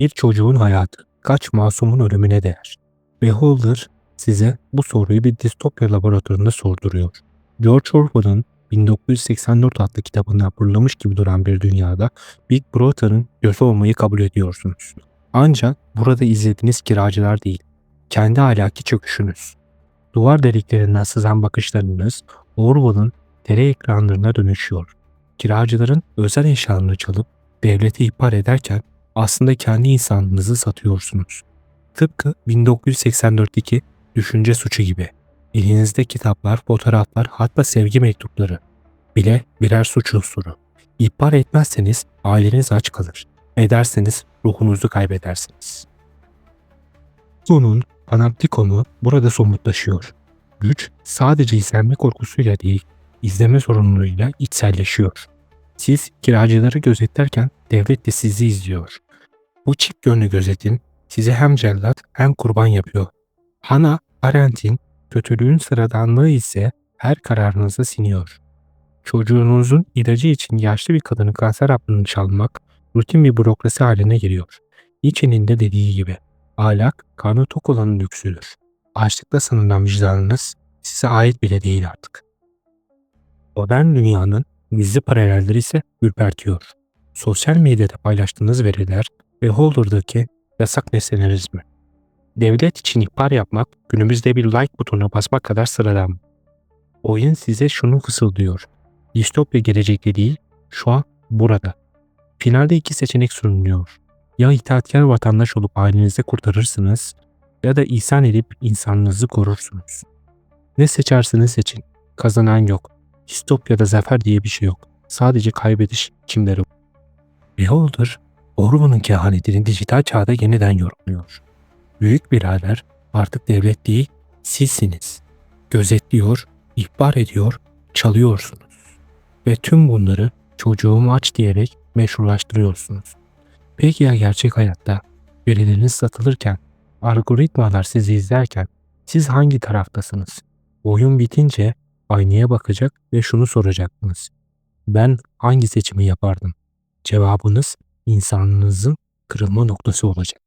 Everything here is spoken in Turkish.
Bir çocuğun hayatı kaç masumun ölümüne değer? Beholder size bu soruyu bir distopya laboratuvarında sorduruyor. George Orwell'ın 1984 adlı kitabında fırlamış gibi duran bir dünyada Big Brother'ın gözü olmayı kabul ediyorsunuz. Ancak burada izlediğiniz kiracılar değil, kendi ahlaki çöküşünüz. Duvar deliklerinden sızan bakışlarınız Orwell'ın tele ekranlarına dönüşüyor. Kiracıların özel eşyalarını çalıp devleti ihbar ederken aslında kendi insanlığınızı satıyorsunuz. Tıpkı 1984'teki düşünce suçu gibi. Elinizde kitaplar, fotoğraflar, hatta sevgi mektupları bile birer suç unsuru. İhbar etmezseniz aileniz aç kalır. Ederseniz ruhunuzu kaybedersiniz. Sonun panoptikomu burada somutlaşıyor. Güç sadece izlenme korkusuyla değil, izleme sorumluluğuyla içselleşiyor. Siz kiracıları gözetlerken devlet de sizi izliyor. Bu çift yönlü gözetim sizi hem cellat hem kurban yapıyor. Hannah Arendt'in kötülüğün sıradanlığı ise her kararınıza siniyor. Çocuğunuzun ilacı için yaşlı bir kadının kanser hapını çalmak rutin bir bürokrasi haline geliyor. İçinin de dediği gibi ahlak karnı tok olanın lüksüdür. Açlıkla sınırlanan vicdanınız size ait bile değil artık. Modern dünyanın gizli paralelleri ise ürpertiyor. Sosyal medyada paylaştığınız veriler ve Holder'daki yasak nesneleriniz mi? Devlet için ihbar yapmak günümüzde bir like butonuna basmak kadar sıradan. Oyun size şunu fısıldıyor. Distopya gelecekte değil, şu an burada. Finalde iki seçenek sunuluyor. Ya itaatkar vatandaş olup ailenizi kurtarırsınız ya da ihsan edip insanlığınızı korursunuz. Ne seçerseniz seçin. Kazanan yok. Distopyada zafer diye bir şey yok. Sadece kaybediş kimleri. Beholder, Orwell'ın kehanetini dijital çağda yeniden yorumluyor. Büyük birader artık devlet değil, sizsiniz. Gözetliyor, ihbar ediyor, çalıyorsunuz. Ve tüm bunları çocuğumu aç diyerek meşrulaştırıyorsunuz. Peki ya gerçek hayatta verileriniz satılırken, algoritmalar sizi izlerken siz hangi taraftasınız? Oyun bitince aynaya bakacak ve şunu soracaksınız. Ben hangi seçimi yapardım? Cevabınız insanlığınızın kırılma noktası olacak.